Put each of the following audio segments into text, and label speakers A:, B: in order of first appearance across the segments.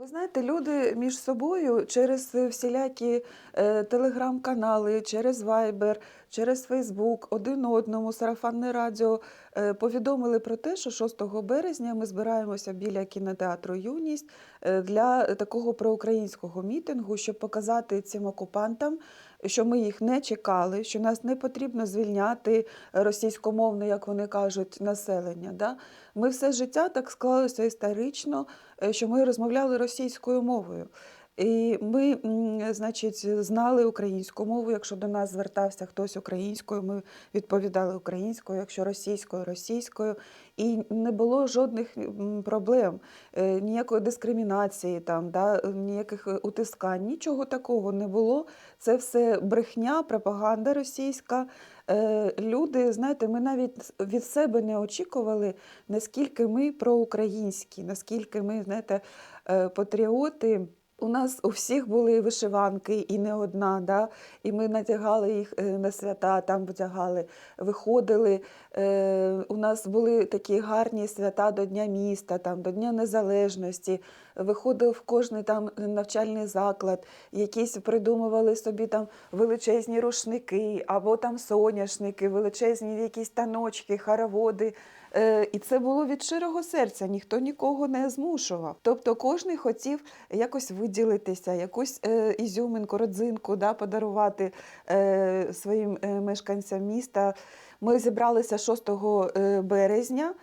A: Ви знаєте, люди між собою через всілякі е, телеграм-канали, через Viber, через Фейсбук, один одному, сарафанне радіо е, повідомили про те, що 6 березня ми збираємося біля кінотеатру Юність е, для такого проукраїнського мітингу, щоб показати цим окупантам, що ми їх не чекали, що нас не потрібно звільняти російськомовне, як вони кажуть, населення. Да? Ми все життя так склалося історично, е, що ми розмовляли російською мовою. І ми, значить, знали українську мову. Якщо до нас звертався хтось українською, ми відповідали українською, якщо російською, російською. І не було жодних проблем, е, ніякої дискримінації, там, да, ніяких утискань, нічого такого не було. Це все брехня, пропаганда російська. Е, Люди, знаєте, ми навіть від себе не очікували, наскільки ми проукраїнські, наскільки ми, знаєте, е, патріоти. У нас у всіх були вишиванки і не одна, да? і ми надягали їх е, на свята, там вдягали, виходили. Е, у нас були такі гарні свята до Дня міста, там, до Дня Незалежності. Виходив кожний там навчальний заклад, якісь придумували собі там величезні рушники або там соняшники, величезні якісь таночки, хороводи. Е, І це було від щирого серця, ніхто нікого не змушував. Тобто кожен хотів якось виділитися, якусь е, ізюминку, родзинку да, подарувати е, своїм мешканцям міста. Ми зібралися 6 е, березня.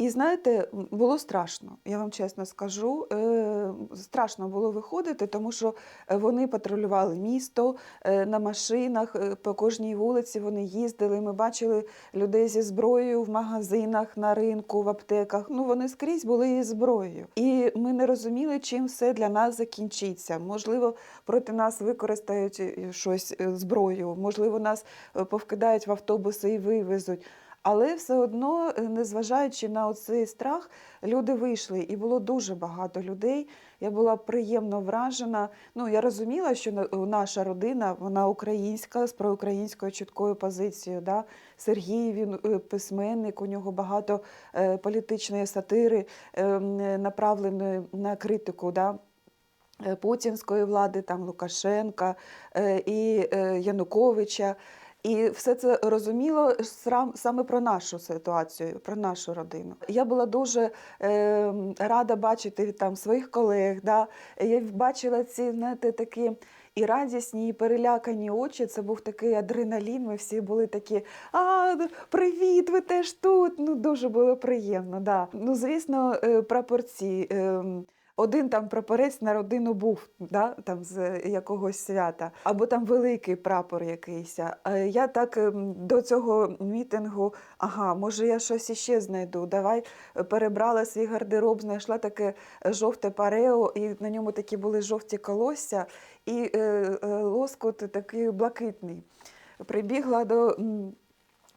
A: І знаєте, було страшно, я вам чесно скажу. Е, страшно було виходити, тому що вони патрулювали місто е, на машинах, е, по кожній вулиці вони їздили. Ми бачили людей зі зброєю в магазинах, на ринку, в аптеках. Ну вони скрізь були із зброєю. І ми не розуміли, чим все для нас закінчиться. Можливо, проти нас використають е, щось е, зброю, можливо, нас е, повкидають в автобуси і вивезуть. Але все одно, е, незважаючи на цей страх, люди вийшли, і було дуже багато людей. Я була приємно вражена. Ну я розуміла, що наша родина вона українська з проукраїнською чіткою позицією. Да? Сергій він е, письменник, у нього багато е, політичної сатири, е, направленої на критику. Да? путінської влади, там Лукашенка і Януковича. І все це розуміло саме про нашу ситуацію, про нашу родину. Я була дуже е, рада бачити там своїх колег. Да? Я бачила ці знаєте, такі і радісні, і перелякані очі. Це був такий адреналін. Ми всі були такі: а, привіт, ви теж тут. Ну дуже було приємно. Да. Ну, звісно, е, прапорці. Е, один там прапорець на родину був, да, там з якогось свята, або там великий прапор якийсь. Я так ем, до цього мітингу, ага, може я щось іще знайду. Давай е, перебрала свій гардероб, знайшла таке жовте парео, і на ньому такі були жовті колосся, і е, е, лоскот такий блакитний. Прибігла до.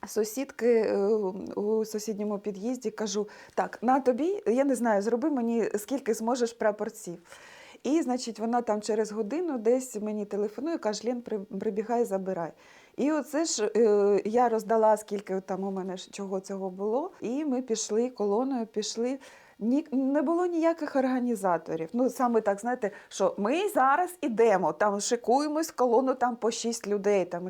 A: Сусідки е, у сусідньому під'їзді кажу: так, на тобі, я не знаю, зроби мені скільки зможеш прапорців. І, значить, вона там через годину десь мені телефонує, каже, Лен, прибігай, забирай. І оце ж е, я роздала, скільки там у мене чого цього було. І ми пішли колоною, пішли. Ні, не було ніяких організаторів. Ну саме так, знаєте, що ми зараз ідемо, там шикуємось колону там по шість людей. Там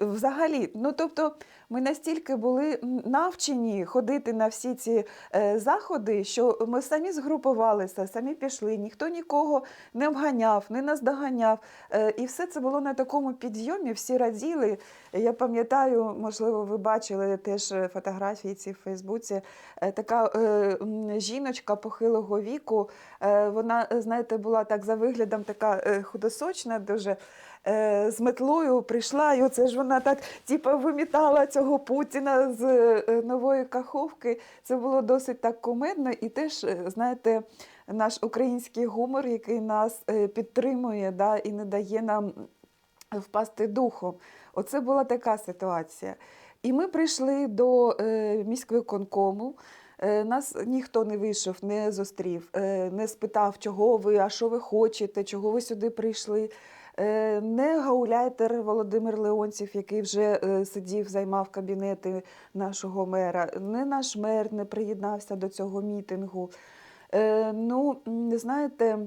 A: взагалі, ну тобто, ми настільки були навчені ходити на всі ці е, заходи, що ми самі згрупувалися, самі пішли, ніхто нікого не обганяв, не наздоганяв. Е, і все це було на такому підйомі, всі раділи. Я пам'ятаю, можливо, ви бачили теж е, фотографії ці в Фейсбуці. Така жіночка похилого віку. Вона, знаєте, була так за виглядом така худосочна, дуже е, з метлою прийшла, і оце ж вона так типу, вимітала цього Путіна з е, нової каховки. Це було досить так кумедно і теж, е, знаєте, наш український гумор, який нас підтримує да, і не дає нам впасти духом. Оце була така ситуація. І ми прийшли до е, міськвиконкому. Нас ніхто не вийшов, не зустрів, не спитав, чого ви, а що ви хочете, чого ви сюди прийшли. Е, Не гауляйтер Володимир Леонців, який вже е, сидів, займав кабінети нашого мера, не наш мер не приєднався до цього мітингу. Е, Ну, знаєте,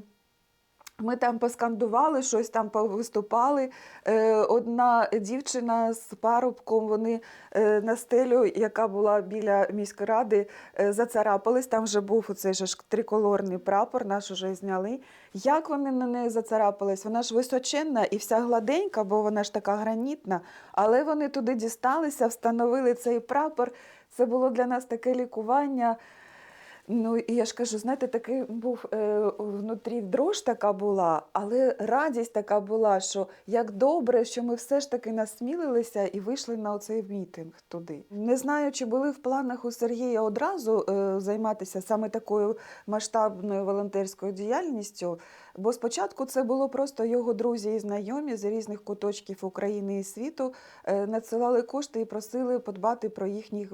A: Ми там поскандували, щось там повиступали. Е, Одна дівчина з парубком, вони е, на стелю, яка була біля міської ради, е, зацарапались. Там вже був оцей ж триколорний прапор, наш уже зняли. Як вони на неї зацарапались? Вона ж височенна і вся гладенька, бо вона ж така гранітна. Але вони туди дісталися, встановили цей прапор. Це було для нас таке лікування. Ну, і я ж кажу, знаєте, такий був е, внутрі дрож така була, але радість така була, що як добре, що ми все ж таки насмілилися і вийшли на оцей мітинг туди. Не знаю, чи були в планах у Сергія одразу е, займатися саме такою масштабною волонтерською діяльністю, бо спочатку це було просто його друзі і знайомі з різних куточків України і світу е, надсилали кошти і просили подбати про їхніх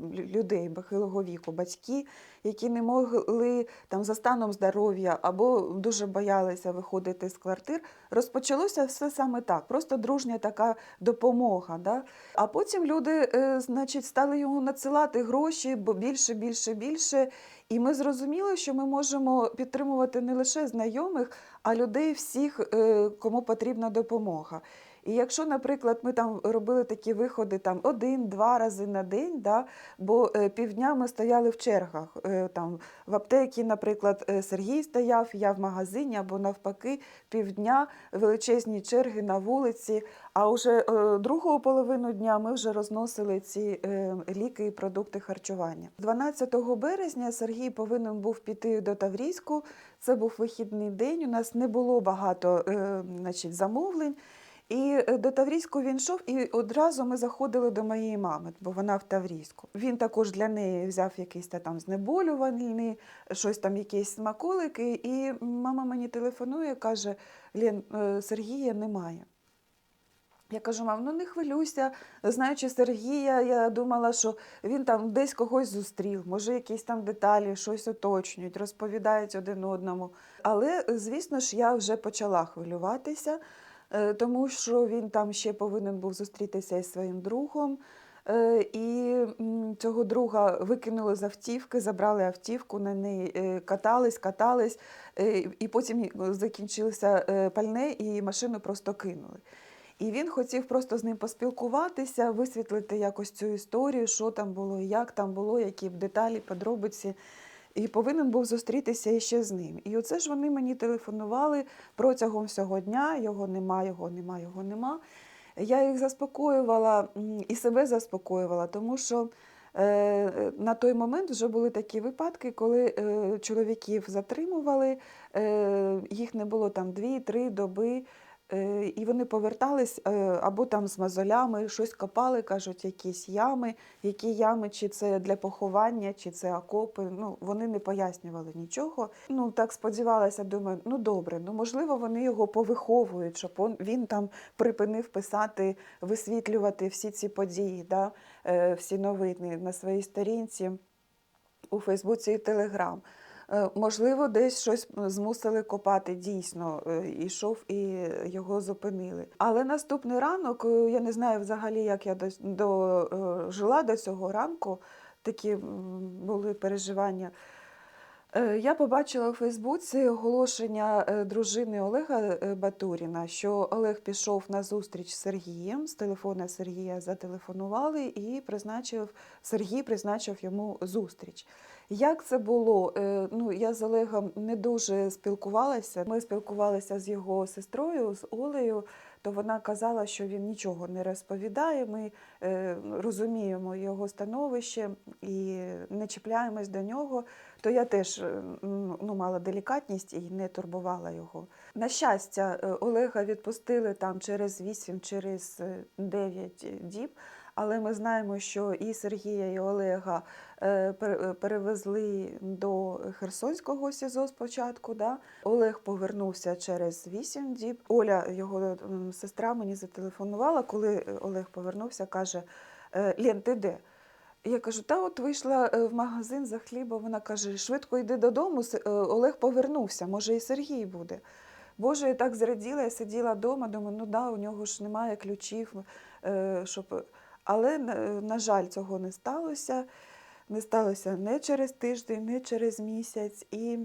A: людей похилого віку, батьки які не могли там за станом здоров'я або дуже боялися виходити з квартир. Розпочалося все саме так, просто дружня така допомога. Да? А потім люди, е, значить, стали йому надсилати гроші, бо більше, більше, більше. І ми зрозуміли, що ми можемо підтримувати не лише знайомих, а людей всіх, е, кому потрібна допомога. І якщо, наприклад, ми там робили такі виходи там один-два рази на день, да, бо е, півдня ми стояли в чергах. Е, там, в аптекі, наприклад, е, Сергій стояв, я в магазині або навпаки, півдня величезні черги на вулиці. А вже другу половину дня ми вже розносили ці ліки і продукти харчування. 12 березня Сергій повинен був піти до Таврійську. Це був вихідний день. У нас не було багато значить, замовлень. І е, до Таврійську він йшов, і одразу ми заходили до моєї мами, бо вона в Таврійську. Він також для неї взяв якийсь та там знеболювальний, щось там, якісь смаколики. І мама мені телефонує, каже: Лен, е, Сергія немає. Я кажу, мам, ну не хвилюйся. Знаючи Сергія, я думала, що він там десь когось зустрів, може, якісь там деталі, щось уточнюють, розповідають один одному. Але, звісно ж, я вже почала хвилюватися, тому що він там ще повинен був зустрітися із своїм другом. Е, І цього друга викинули з автівки, забрали автівку, на неї е, катались, катались, е, і потім закінчилося е, пальне, і машину просто кинули. І він хотів просто з ним поспілкуватися, висвітлити якось цю історію, що там було, як там було, які деталі, подробиці. І повинен був зустрітися іще з ним. І оце ж вони мені телефонували протягом всього дня: його нема, його нема, його нема. Я їх заспокоювала і себе заспокоювала, тому що е, на той момент вже були такі випадки, коли е, чоловіків затримували, е, їх не було там дві-три доби. Е, І вони повертались е, або там з мозолями, щось копали, кажуть, якісь ями. Які ями, чи це для поховання, чи це окопи. Ну, вони не пояснювали нічого. Ну, так сподівалася, думаю, ну добре, ну можливо, вони його повиховують, щоб він там припинив писати, висвітлювати всі ці події, да, е, всі новини на своїй сторінці у Фейсбуці і Телеграм. Е, Можливо, десь щось змусили копати дійсно. е, Ішов і його зупинили. Але наступний ранок, е, я не знаю взагалі, як я до, до, цього ранку, такі були переживання. Я побачила у Фейсбуці оголошення дружини Олега Батуріна, що Олег пішов на зустріч з Сергієм. З телефона Сергія зателефонували і призначив Сергій призначив йому зустріч. Як це було? Е, Ну, я з Олегом не дуже спілкувалася. Ми спілкувалися з його сестрою, з Олею, то вона казала, що він нічого не розповідає. Ми е, розуміємо його становище і не чіпляємось до нього. То я теж е, ну, мала делікатність і не турбувала його. На щастя, е, Олега відпустили там через 8, через е, 9 діб. Але ми знаємо, що і Сергія, і Олега е, пер- е, перевезли до Херсонського СІЗО спочатку. Да? Олег повернувся через 8 діб. Оля, його сестра, мені зателефонувала, коли е, Олег повернувся, каже: «Е, Лен, ти де? Я кажу, та от вийшла е, в магазин за хлібом. Вона каже: швидко йди додому. Е, Олег повернувся, може, і Сергій буде. Боже, я так зраділа, я сиділа вдома, думаю, ну да, у нього ж немає ключів, е, щоб. Але, на- жаль, цього не сталося. Не сталося не через тиждень, не через місяць. І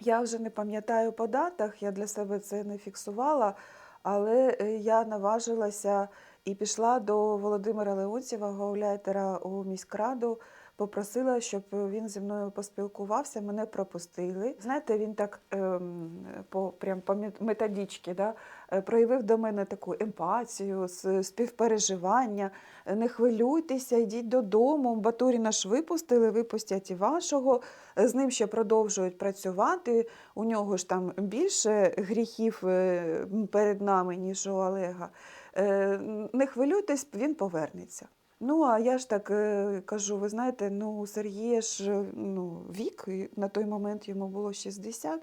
A: Я вже не пам'ятаю по датах, я для себе це не фіксувала, але я наважилася і пішла до Володимира Леонтьєва, гауляйтера у міськраду, попросила, щоб він зі мною поспілкувався, мене пропустили. Знаєте, він так ем, по, прям по мет- да, е, проявив до мене таку емпатію, співпереживання. Не хвилюйтеся, йдіть додому. Батуріна ж випустили, випустять і вашого. З ним ще продовжують працювати. У нього ж там більше гріхів е, перед нами, ніж у Олега. Е, Не хвилюйтесь, він повернеться. Ну, а я ж так е, кажу, ви знаєте, ну, Сергія ж е, ну, вік, на той момент йому було 60.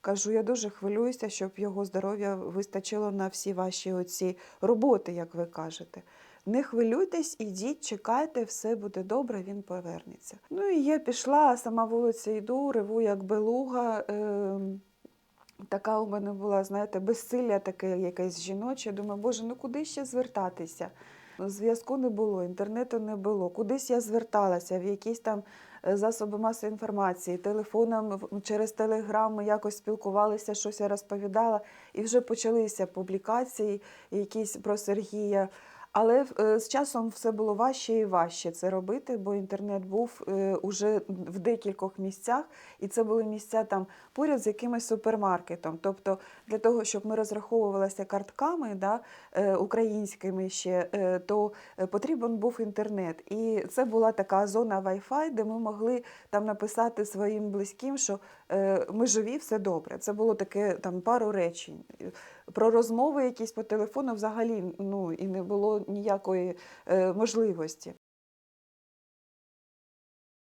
A: Кажу, я дуже хвилююся, щоб його здоров'я вистачило на всі ваші оці роботи, як ви кажете. Не хвилюйтесь, ідіть, чекайте, все буде добре, він повернеться. Ну і я пішла, сама вулиця йду, реву як белуга. ем, Така у мене була, знаєте, безсилля таке якесь жіноче. Думаю, боже, ну куди ще звертатися? Зв'язку не було, інтернету не було. Кудись я зверталася, в якісь там е, засоби масової інформації, телефоном через телеграм ми якось спілкувалися, щось я розповідала, і вже почалися публікації якісь про Сергія. Але е, з часом все було важче і важче це робити, бо інтернет був е, уже в декількох місцях, і це були місця там поряд з якимось супермаркетом. Тобто для того, щоб ми розраховувалися картками да, е, українськими ще, то потрібен був інтернет. І це була така зона Wi-Fi, де ми могли там написати своїм близьким, що ми живі, все добре. Це було таке там пару речень. Про розмови якісь по телефону взагалі ну, і не було ніякої е, можливості.